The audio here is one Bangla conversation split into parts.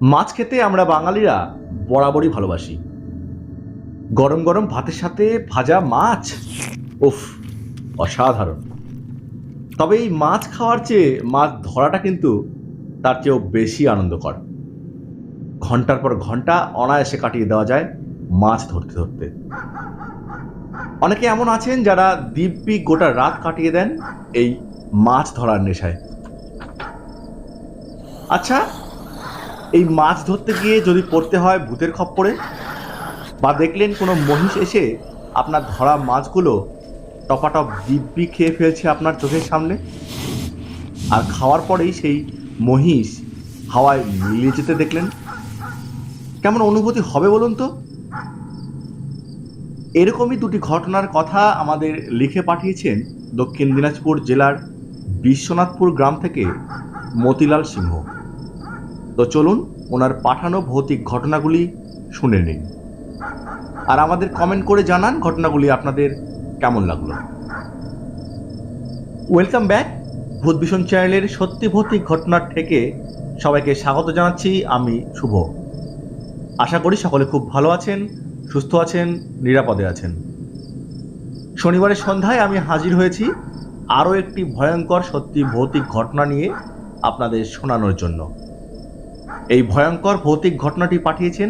মাছ খেতে আমরা বাঙালিরা বরাবরই ভালোবাসি। গরম গরম ভাতের সাথে ভাজা মাছ? উফ, অসাধারণ। তবে এই মাছ খাওয়ার চেয়ে মাছ ধরাটা কিন্তু তার চেয়েও বেশি আনন্দকর। ঘণ্টার পর ঘণ্টা অনায়াসে কাটিয়ে দেওয়া যায় মাছ ধরতে ধরতে। অনেকে এমন আছেন যারা দিব্যি গোটা রাত কাটিয়ে দেন এই মাছ ধরার নেশায়। আচ্ছা এই মাছ ধরতে গিয়ে যদি পড়তে হয় ভূতের খপ্পরে, বা দেখলেন কোনো মহিষ এসে আপনার ধরা মাছগুলো টপাটপ দিব্যি খেয়ে ফেলছে আপনার চোখের সামনে, আর খাওয়ার পরেই সেই মহিষ হাওয়ায় মিলিয়ে যেতে দেখলেন, কেমন অনুভূতি হবে বলুন তো? এরকমই দুটি ঘটনার কথা আমাদের লিখে পাঠিয়েছেন দক্ষিণ দিনাজপুর জেলার বিশ্বনাথপুর গ্রাম থেকে মতিলাল সিংহ। তো চলুন ওনার পাঠানো ভৌতিক ঘটনাগুলি শুনে নিন আর আমাদের কমেন্ট করে জানান ঘটনাগুলি আপনাদের কেমন লাগল। ওয়েলকাম ব্যাক ভূত ভীষণ চ্যানেলের সত্যি ভৌতিক ঘটনার থেকে সবাইকে স্বাগত জানাচ্ছি, আমি শুভ। আশা করি সকলে খুব ভালো আছেন, সুস্থ আছেন, নিরাপদে আছেন। শনিবারের সন্ধ্যায় আমি হাজির হয়েছি আরও একটি ভয়ঙ্কর সত্যি ভৌতিক ঘটনা নিয়ে আপনাদের শোনানোর জন্য। এই ভয়ঙ্কর ভৌতিক ঘটনাটি পাঠিয়েছেন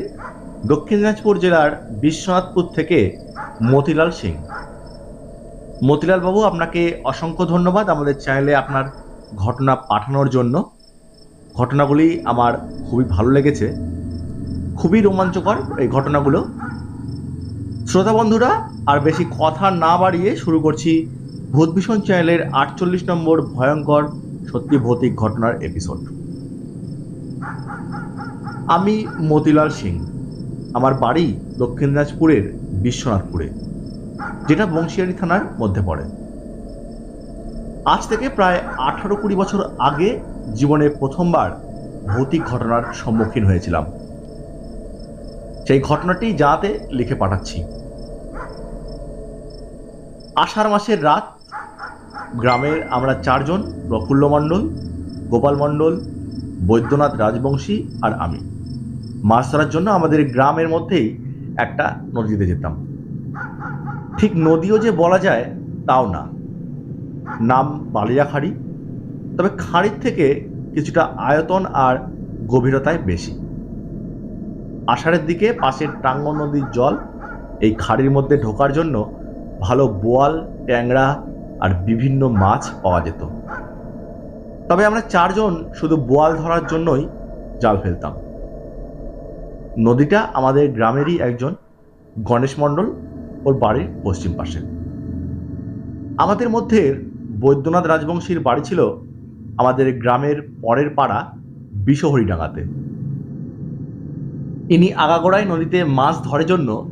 দক্ষিণ দিনাজপুর জেলার বিশ্বনাথপুর থেকে মতিলাল সিং। মতিলাল বাবু, আপনাকে অসংখ্য ধন্যবাদ আমাদের চ্যানেলে আপনার ঘটনা পাঠানোর জন্য। ঘটনাগুলি আমার খুবই ভালো লেগেছে। খুবই রোমাঞ্চকর এই ঘটনাগুলো। শ্রোতা বন্ধুরা, আর বেশি কথা না বাড়িয়ে শুরু করছি ভূত ভীষণ চ্যানেলের আটচল্লিশ নম্বর ভয়ঙ্কর সত্যি ভৌতিক ঘটনার এপিসোড আমি মতিলাল সিং। আমার বাড়ি দক্ষিণ দিনাজপুরের বিশ্বনাথপুরে, যেটা বংশিয়ারি থানার মধ্যে পড়ে। আজ থেকে প্রায় আঠারো কুড়ি বছর আগে জীবনে প্রথমবার ভৌতিক ঘটনার সম্মুখীন হয়েছিলাম। সেই ঘটনাটি যাতে লিখে পাঠাচ্ছি। আষাঢ় মাসের রাত গ্রামের আমরা চারজন প্রফুল্ল মণ্ডল, গোপাল মণ্ডল, বৈদ্যনাথ রাজবংশী আর আমি। মাছ ধরার জন্য আমাদের গ্রামের মধ্যেই একটা নদীতে যেতাম। ঠিক নদীও যে বলা যায় তাও না। নাম বালিয়া খাড়ি তবে খাড়ির থেকে কিছুটা আয়তন আর গভীরতায় বেশি। আষাঢ়ের দিকে পাশের টাঙ্গন নদীর জল এই খাড়ির মধ্যে ঢোকার জন্য ভালো বোয়াল, ট্যাংরা আর বিভিন্ন মাছ পাওয়া যেত। তবে আমরা চারজন শুধু বোয়াল ধরার জন্যই জাল ফেলতাম। নদীটা আমাদের গ্রামেরই একজন গণেশ মণ্ডল ওর বাড়ির পশ্চিম পাশে। আমাদের মধ্যে বৈদ্যনাথ রাজবংশীর বাড়ি ছিল আমাদের গ্রামের পরের পাড়া বিষহরিডাঙ্গাতে ইনি আগাগোড়ায় নদীতে মাছ ধরার জন্য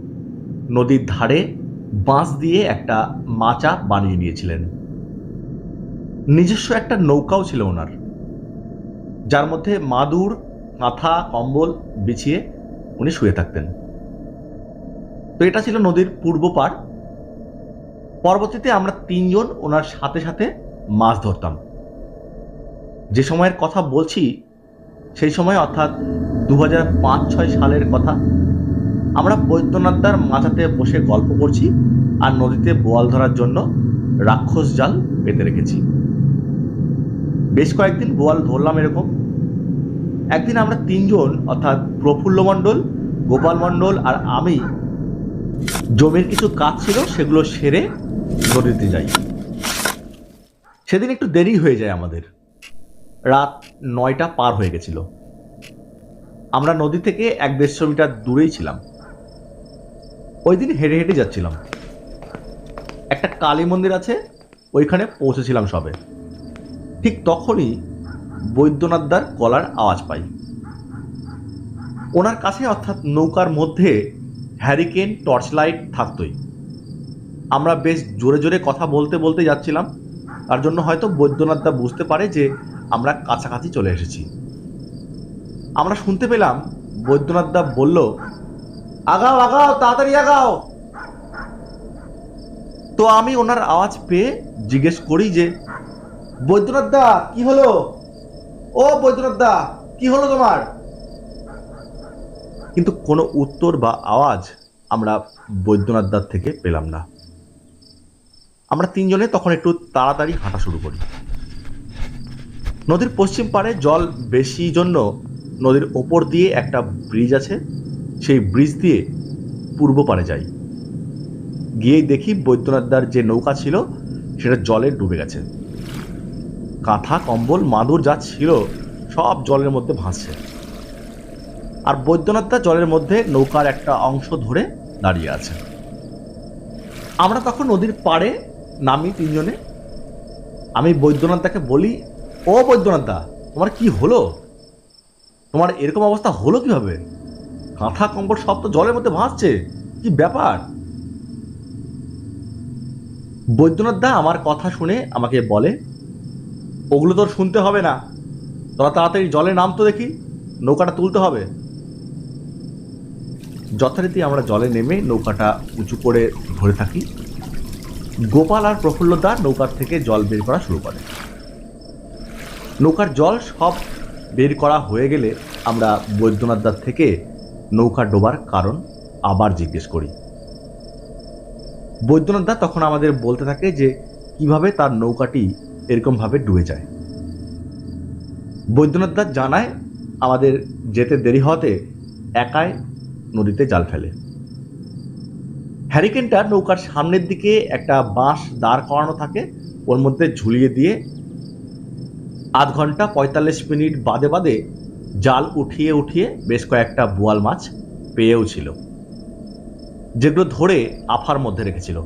নদীর ধারে বাঁশ দিয়ে একটা মাচা বানিয়ে নিয়েছিলেন। নিজস্ব একটা নৌকাও ছিল ওনার, যার মধ্যে মাদুর, কাঁথা, কম্বল বিছিয়ে উনি শুয়ে থাকতেন। তো এটা ছিল নদীর পূর্ব পাড় পরবর্তীতে আমরা তিনজন ওনার সাথে সাথে মাছ ধরতাম। যে সময়ের কথা বলছি, সেই সময় অর্থাৎ দু হাজার পাঁচ ছয় সালের কথা, আমরা বৈদ্যনাথদার মাচাতে বসে গল্প করছি আর নদীতে বোয়াল ধরার জন্য রাক্ষস জাল পেতে রেখেছি। বেশ কয়েকদিন বোয়াল ধরলাম এরকম একদিন আমরা তিনজন, অর্থাৎ প্রফুল্ল মণ্ডল, গোপাল মণ্ডল আর আমি, জমির কিছু কাজ ছিল সেগুলো সেরে নদীতে যাই। সেদিন একটু দেরি হয়ে যায় আমাদের। রাত নয়টা পার হয়ে গেছিল। আমরা নদী থেকে এক দেড়শো মিটার দূরেই ছিলাম। ওই দিন হেঁটে হেঁটে যাচ্ছিলাম। একটা কালী মন্দির আছে, ওইখানে পৌঁছেছিলাম সবে। ঠিক তখনই বৈদ্যনাথদার গলার আওয়াজ পাই। ওনার কাছে অর্থাৎ নৌকার মধ্যে হ্যারিকেন টর্চ লাইট থাকতই। আমরা বেশ জোরে জোরে কথা বলতে বলতে যাচ্ছিলাম। তার জন্য হয়তো বৈদ্যনাথদা বুঝতে পারে যে আমরা কাছাকাছি চলে এসেছি। আমরা শুনতে পেলাম বৈদ্যনাথদা বলল, আগাও আগাও, তাড়াতাড়ি আগাও! তো আমি ওনার আওয়াজ পেয়ে জিজ্ঞেস করি যে বৈদ্যনাথ দা কি হলো? ও বৈদ্যনাথ দা কি হলো তোমার? কিন্তু কোনো উত্তর বা আওয়াজ আমরা বৈদ্যনাথ দার থেকে পেলাম না। আমরা তিনজনে তখন একটু তাড়াতাড়ি হাঁটা শুরু করি। নদীর পশ্চিম পাড়ে জল বেশি জন্য নদীর ওপর দিয়ে একটা ব্রিজ আছে, সেই ব্রিজ দিয়ে পূর্ব পাড়ে যাই। গিয়েই দেখি বৈদ্যনাথদার যে নৌকা ছিল, সেটা জলে ডুবে গেছে। কাঁথা, কম্বল, মাদুর যা ছিল সব জলের মধ্যে ভাসছে। আর বৈদ্যনাথদা জলের মধ্যে নৌকার একটা অংশ ধরে দাঁড়িয়ে আছে আমরা তখন নদীর পাড়ে নামি তিনজনে। আমি বৈদ্যনাথদাকে বলি, ও বৈদ্যনাথদা, তোমার কি হলো? তোমার এরকম অবস্থা হলো কীভাবে? কাঁথা, কম্বল সব তো জলের মধ্যে ভাসছে, কি ব্যাপার? বৈদ্যনাথ দা আমার কথা শুনে আমাকে বলে ওগুলো তোর শুনতে হবে না। তোরা তাড়াতাড়ি জলে নামতো দেখি, নৌকাটা তুলতে হবে। যথারীতি আমরা জলে নেমে নৌকাটা উঁচু করে ধরে থাকি। গোপাল আর প্রফুল্লদা নৌকার থেকে জল বের করা শুরু করে। নৌকার জল সব বের করা হয়ে গেলে আমরা বৈদ্যনাথ দার থেকে নৌকা ডোবার কারণ আবার জিজ্ঞেস করি। বৈদ্যনাথ দা তখন আমাদের বলতে থাকে যে, কীভাবে তার নৌকাটি এরকমভাবে ডুবে যায়। বৈদ্যনাথ দা জানায়, আমাদের যেতে দেরি হতে একাই নদীতে জাল ফেলে। হ্যারিকেনটা নৌকার সামনের দিকে একটা বাঁশ দাঁড় করানো থাকে, ওর মধ্যে ঝুলিয়ে দিয়ে আধ ঘণ্টা পঁয়তাল্লিশ মিনিট বাদে বাদে জাল উঠিয়ে উঠিয়ে বেশ কয়েকটা বোয়াল মাছ পেয়েও ছিল, যেগুলো ধরে আফার মধ্যে রেখেছিল।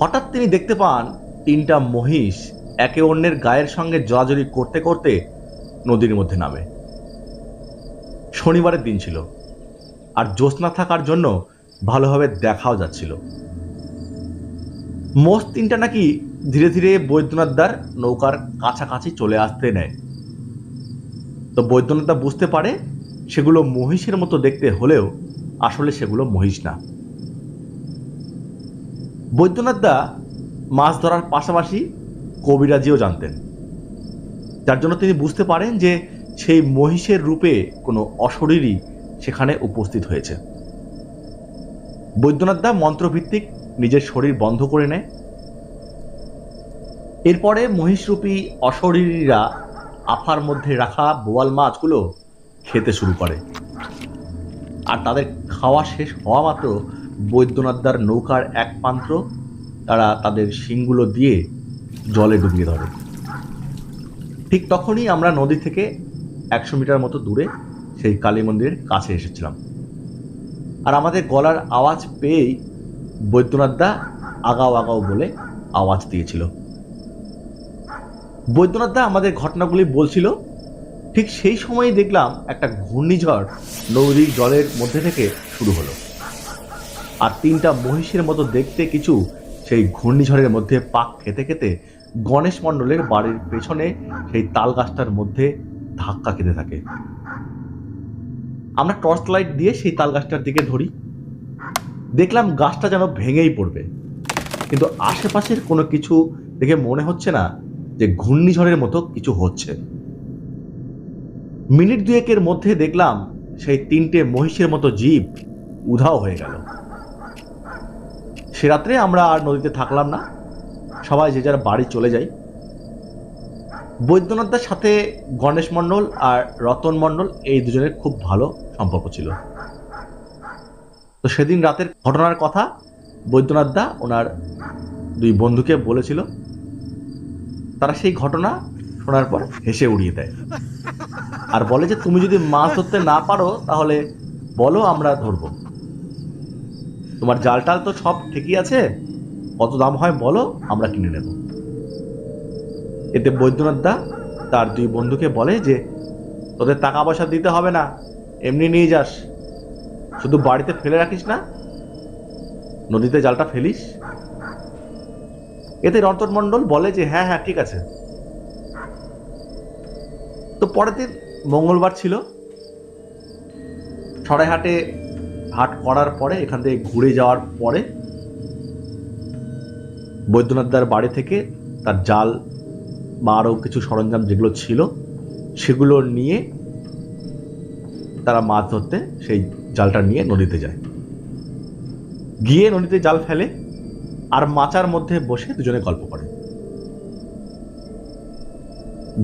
হঠাৎ তিনি দেখতে পান তিনটা মহিষ একে অন্যের গায়ের সঙ্গে জড়াজড়ি করতে করতে নদীর মধ্যে নামে। শনিবারের দিন ছিল, আর জ্যোৎস্না থাকার জন্য ভালোভাবে দেখাও যাচ্ছিল। মোষ তিনটা নাকি ধীরে ধীরে বৈদ্যনাথদার নৌকার কাছাকাছি চলে আসতে নেয়। তো বৈদ্যনাথদা বুঝতে পারে, সেগুলো মহিষের মতো দেখতে হলেও আসলে সেগুলো মহিষ না। বৈদ্যনাথদা মাছ ধরার পাশাপাশি কবিরাজিও জানতেন। যার জন্য তিনি বুঝতে পারেন যে সেই মহিষের রূপে কোনো অশরীরই সেখানে উপস্থিত হয়েছে। বৈদ্যনাথদা মন্ত্রভিত্তিক নিজের শরীর বন্ধ করে নেয়। এরপরে মহিষরূপী অশরীরীরা আফার মধ্যে রাখা বোয়াল মাছগুলো খেতে শুরু করে। আর তাদের খাওয়া শেষ হওয়া মাত্র বৈদ্যনাথদার নৌকার এক প্রান্ত তারা তাদের শিংগুলো দিয়ে জলে ডুবিয়ে ধরে। ঠিক তখনই আমরা নদী থেকে একশো মিটার মতো দূরে সেই কালী মন্দিরের কাছে এসেছিলাম। আর আমাদের গলার আওয়াজ পেয়েই বৈদ্যনাথদা আগাও আগাও বলে আওয়াজ দিয়েছিল। বৈদ্যনাথদা আমাদের ঘটনাগুলি বলছিল। ঠিক সেই সময়ই দেখলাম একটা ঘূর্ণিঝড় নদীর জলের মধ্যে থেকে শুরু হলো। আর তিনটা মহিষের মতো দেখতে কিছু সেই ঘূর্ণিঝড়ের মধ্যে পাক খেতে খেতে গণেশ মণ্ডলের বাড়ির পেছনে সেই তাল গাছটার মধ্যে ধাক্কা খেতে থাকে। আমরা টর্চ লাইট দিয়ে সেই তাল গাছটার দিকে ধরি। দেখলাম গাছটা যেন ভেঙেই পড়বে। কিন্তু আশেপাশের কোনো কিছু দেখে মনে হচ্ছে না যে ঘূর্ণিঝড়ের মতো কিছু হচ্ছে। মিনিট দুয়েকের মধ্যে দেখলাম সেই তিনটে মহিষের মতো জীব উধাও হয়ে গেল। সে রাত্রে আমরা আর নদীতে থাকলাম না। সবাই যে যার বাড়ি চলে যাই বৈদ্যনাথদের সাথে গণেশ মণ্ডল আর রতন মণ্ডল এই দুজনের খুব ভালো সম্পর্ক ছিল। তো সেদিন রাতের ঘটনার কথা বৈদ্যনাথ দা ওনার দুই বন্ধুকে বলেছিল। তারা সেই ঘটনা শোনার পর হেসে উড়িয়ে দেয়। আর বলে যে, তুমি যদি মাছ ধরতে না পারো, তাহলে বলো আমরা ধরবো। তোমার জাল টাল তো সব ঠিকই আছে। কত দাম হয় বলো, আমরা কিনে নেব। এতে বৈদ্যনাথ দা তার দুই বন্ধুকে বলে যে, তোদের টাকা পয়সা দিতে হবে না, এমনি নিয়ে যাস। শুধু বাড়িতে ফেলে রাখিস না, নদীতে জালটা ফেলিস। এতে রতন মণ্ডল বলে যে হ্যাঁ হ্যাঁ ঠিক আছে। তো পরের দিন মঙ্গলবার ছিল। সরাইহাটে হাট করার পরে, এখান থেকে ঘুরে যাওয়ার পরে বৈদ্যনাথদার বাড়ি থেকে তার জাল বা আরও কিছু সরঞ্জাম যেগুলো ছিল, সেগুলো নিয়ে তারা মাছ ধরতে সেই জালটা নিয়ে নদীতে যায়। গিয়ে নদীতে জাল ফেলে আর মাচার মধ্যে বসে দুজনে গল্প করে।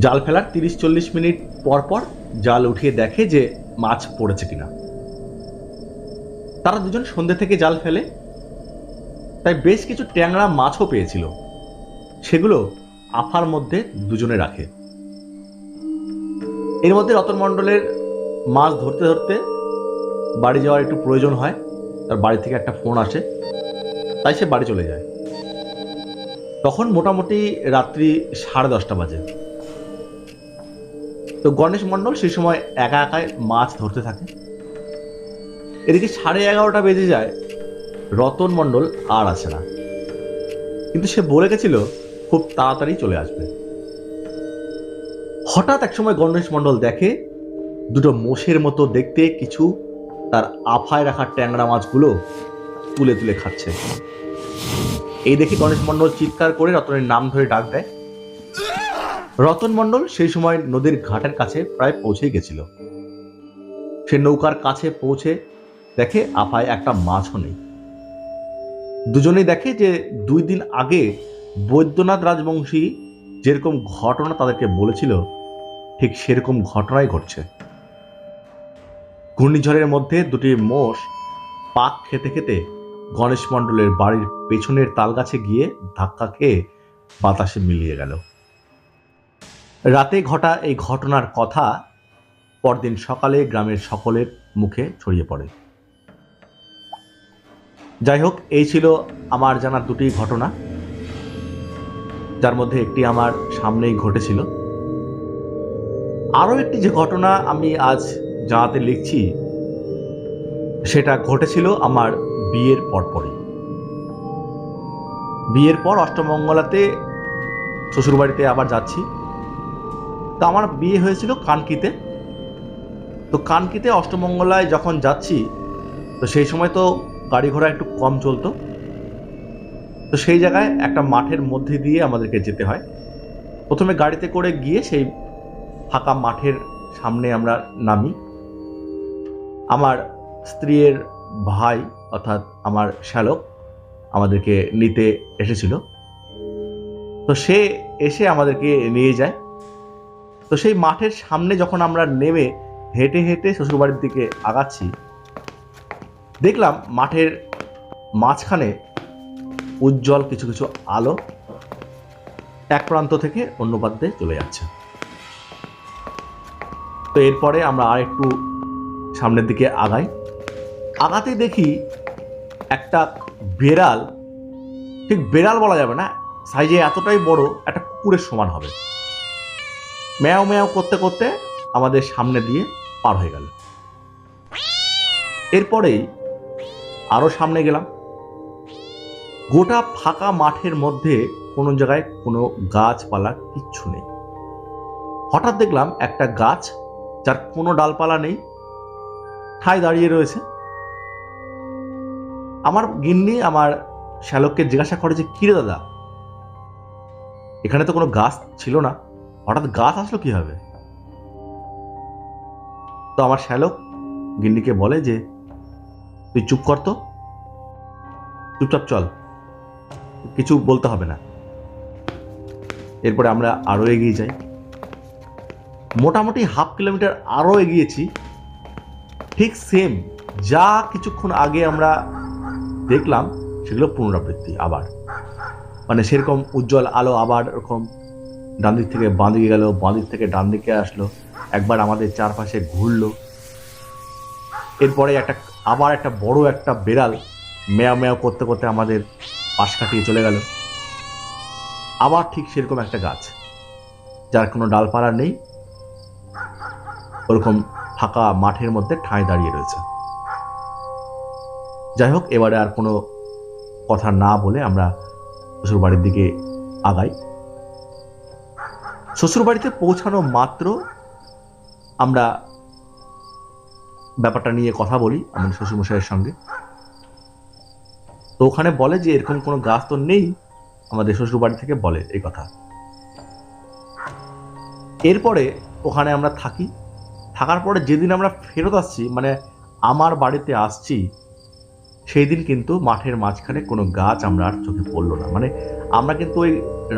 জাল ফেলার তিরিশ চল্লিশ মিনিট পর পর জাল উঠিয়ে দেখে যে মাছ পড়েছে কিনা। তারা দুজন সন্ধ্যে থেকে জাল ফেলে, তাই বেশ কিছু ট্যাংরা মাছও পেয়েছিল। সেগুলো আফার মধ্যে দুজনে রাখে। এর মধ্যে রতন মণ্ডলের মাছ ধরতে ধরতে বাড়ি যাওয়ার একটু প্রয়োজন হয়। তার বাড়ি থেকে একটা ফোন আসে, তাই সে বাড়ি চলে যায়। তখন মোটামুটি রাত্রি সাড়ে দশটা বাজে। তো গণেশ মণ্ডল সেই সময় একা একাই মাছ ধরতে থাকে। এদিকে সাড়ে এগারোটা বেজে যায়। রতন মণ্ডল আর আসে না। কিন্তু সে বলে গেছিল, খুব তাড়াতাড়ি চলে আসবে। হঠাৎ একসময় গণেশ মণ্ডল দেখে, দুটো মোষের মতো দেখতে কিছু তার আফায় রাখা ট্যাংরা মাছগুলো তুলে তুলে খাচ্ছে। এই দেখে গণেশ মণ্ডল চিৎকার করে রতনের নাম ধরে ডাক দেয়। রতন মণ্ডল সেই সময় নদীর ঘাটের কাছে প্রায় পৌঁছেই গেছিল। সে নৌকার কাছে পৌঁছে দেখে আফায় একটা মাছও নেই। দুজনেই দেখে যে দুই দিন আগে বৈদ্যনাথ রাজবংশী যেরকম ঘটনা তাদেরকে বলেছিল, ঠিক সেরকম ঘটনাই ঘটছে। ঘূর্ণিঝড়ের মধ্যে দুটি মোষ পাক খেতে খেতে গণেশ মণ্ডলের বাড়ির পেছনের তালগাছে গিয়ে ধাক্কা খেয়ে বাতাসে মিলিয়ে গেল। রাতে ঘটা এই ঘটনার কথা পরদিন সকালে গ্রামের সকলের মুখে ছড়িয়ে পড়ে। যাই হোক এই ছিল আমার জানা দুটি ঘটনা, যার মধ্যে একটি আমার সামনেই ঘটেছিল। আরও একটি যে ঘটনা আমি আজ জানাতে লিখছি, সেটা ঘটেছিল আমার বিয়ের পরপরই। বিয়ের পর অষ্টমঙ্গলাতে শ্বশুরবাড়িতে আবার যাচ্ছি। তো আমার বিয়ে হয়েছিল কানকিতে। তো কানকিতে অষ্টমঙ্গলায় যখন যাচ্ছি, তো সেই সময় তো গাড়ি ঘোড়া একটু কম চলতো। তো সেই জায়গায় একটা মাঠের মধ্যে দিয়ে আমাদেরকে যেতে হয়। প্রথমে গাড়িতে করে গিয়ে সেই ফাঁকা মাঠের সামনে আমরা নামি। আমার স্ত্রীর ভাই অর্থাৎ আমার শ্যালক আমাদেরকে নিতে এসেছিল। তো সে এসে আমাদেরকে নিয়ে যায়। তো সেই মাঠের সামনে যখন আমরা নেমে হেঁটে হেঁটে শ্বশুরবাড়ির দিকে আগাচ্ছি দেখলাম মাঠের মাঝখানে উজ্জ্বল কিছু কিছু আলো এক প্রান্ত থেকে অন্য প্রান্তে চলে যাচ্ছে। তো এরপরে আমরা আর একটু সামনের দিকে আগাই। আগাতে দেখি একটা বেড়াল, ঠিক বেড়াল বলা যাবে না সাইজে এতটাই বড়, একটা কুকুরের সমান হবে। ম্যাও ম্যাও করতে করতে আমাদের সামনে দিয়ে পার হয়ে গেল। এরপরেই আরও সামনে গেলাম। গোটা ফাঁকা মাঠের মধ্যে কোনো জায়গায় কোনো গাছপালা কিচ্ছু নেই। হঠাৎ দেখলাম একটা গাছ যার কোনো ডালপালা নেই, ঠায় দাঁড়িয়ে রয়েছে। আমার গিন্নি আমার শ্যালককে জিজ্ঞাসা করে যে কিরে দাদা? এখানে তো কোনো গাছ ছিল না। হঠাৎ গাছ আসলো কীভাবে? তো আমার শ্যালক গিন্নিকে বলে যে তুই চুপ কর তো। চুপচাপ চল। কিছু বলতে হবে না। এরপরে আমরা আরও এগিয়ে যাই। মোটামুটি হাফ কিলোমিটার আরও এগিয়েছি। ঠিক সেম যা কিছুক্ষণ আগে আমরা দেখলাম সেগুলো পুনরাবৃত্তি আবার। মানে সেরকম উজ্জ্বল আলো আবার এরকম ডান দিক থেকে বাঁ দিকে গেল, বাঁ দিক থেকে ডান দিকে আসলো, একবার আমাদের চারপাশে ঘুরলো। এরপরে একটা আবার একটা বড় একটা বেড়াল মেয়া মেয়া করতে করতে আমাদের পাশ কাটিয়ে চলে গেল। আবার ঠিক সেরকম একটা গাছ, যার কোনো ডালপালা নেই, ওরকম ফাঁকা মাঠের মধ্যে ঠাঁই দাঁড়িয়ে রয়েছে। যাই হোক, এবারে আর কোনো কথা না বলে আমরা শ্বশুরবাড়ির দিকে আগাই। শ্বশুরবাড়িতে পৌঁছানো মাত্র আমরা ব্যাপারটা নিয়ে কথা বলি আমাদের শ্বশুরমশাইয়ের সঙ্গে। তো ওখানে বলে যে এরকম কোনো গাছ তো নেই, আমাদের শ্বশুরবাড়ি থেকে বলে এই কথা। এরপরে ওখানে আমরা থাকি। থাকার পরে যেদিন আমরা ফেরত আসছি মানে আমার বাড়িতে আসছি সেই দিন কিন্তু মাঠের মাঝখানে কোনো গাছ আমরা আর চোখে পড়ল না। মানে আমরা কিন্তু ওই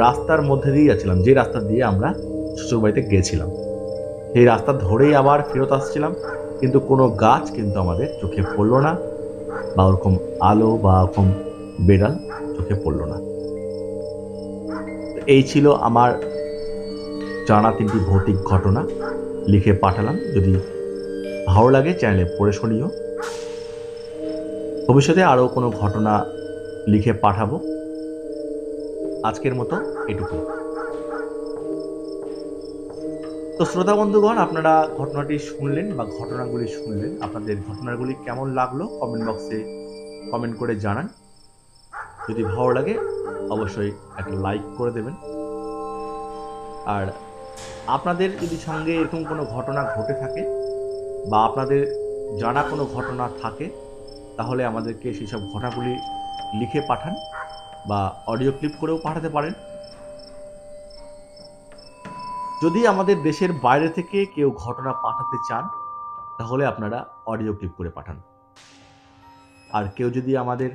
রাস্তার মধ্যে দিয়েই যাচ্ছিলাম, যে রাস্তা দিয়ে আমরা শ্বশুর বাড়িতে গিয়েছিলাম সেই রাস্তা ধরেই আবার ফেরত আসছিলাম। কিন্তু কোনো গাছ কিন্তু আমাদের চোখে পড়ল না, বা ওরকম আলো বা ওরকম বেড়াল চোখে পড়ল না। এই ছিল আমার জানা তিনটি ভৌতিক ঘটনা লিখে পাঠালাম। যদি ভালো লাগে চ্যানেলে পড়ে শুনিও। ভবিষ্যতে আরও কোনো ঘটনা লিখে পাঠাবো। আজকের মতো এটুকু তো শ্রোতা বন্ধুগণ, আপনারা ঘটনাটি শুনলেন বা ঘটনাগুলি শুনলেন, আপনাদের ঘটনাগুলি কেমন লাগল কমেন্ট বক্সে কমেন্ট করে জানান। যদি ভালো লাগে, অবশ্যই একটা লাইক করে দেবেন। আর আপনাদের যদি সঙ্গে এরকম কোনো ঘটনা ঘটে থাকে বা আপনাদের জানা কোনো ঘটনা থাকে, তাহলে আমাদেরকে সেই সব ঘটনাগুলি লিখে পাঠান বা অডিও ক্লিপ করেও পাঠাতে পারেন। যদি আমাদের দেশের বাইরে থেকে কেউ ঘটনা পাঠাতে চান, তাহলে আপনারা অডিও ক্লিপ করে পাঠান। আর কেউ যদি আমাদের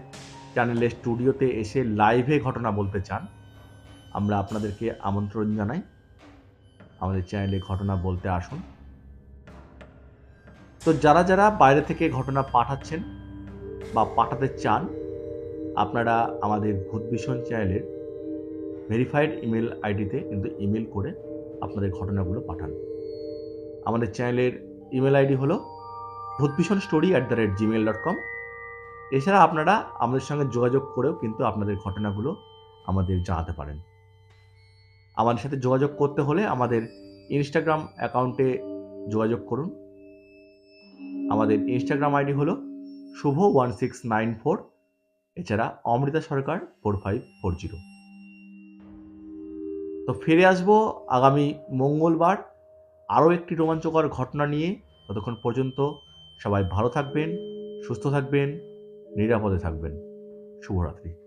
চ্যানেলের স্টুডিওতে এসে লাইভে ঘটনা বলতে চান, আমরা আপনাদেরকে আমন্ত্রণ জানাই। আমাদের চ্যানেলে ঘটনা বলতে আসুন। তো যারা যারা বাইরে থেকে ঘটনা পাঠাচ্ছেন বা পাঠাতে চান, আপনারা আমাদের ভূত ভীষণ চ্যানেলের ভেরিফাইড ইমেল আইডিতে কিন্তু ইমেল করে আপনাদের ঘটনাগুলো পাঠান। আমাদের চ্যানেলের ইমেল আইডি হলো Bhootbhishon story at the rate Gmail dot com. এছাড়া আপনারা আমাদের সঙ্গে যোগাযোগ করেও কিন্তু আপনাদের ঘটনাগুলো আমাদের জানাতে পারেন। আমাদের সাথে যোগাযোগ করতে হলে আমাদের ইনস্টাগ্রাম অ্যাকাউন্টে যোগাযোগ করুন। আমাদের ইনস্টাগ্রাম আইডি হলো Shubho one six nine four, এছাড়া Amrita Sarkar four five four zero. তো ফিরে আসব আগামী মঙ্গলবার আরও একটি রোমাঞ্চকর ঘটনা নিয়ে ততক্ষণ পর্যন্ত সবাই ভালো থাকবেন, সুস্থ থাকবেন, নিরাপদে থাকবেন। শুভরাত্রি।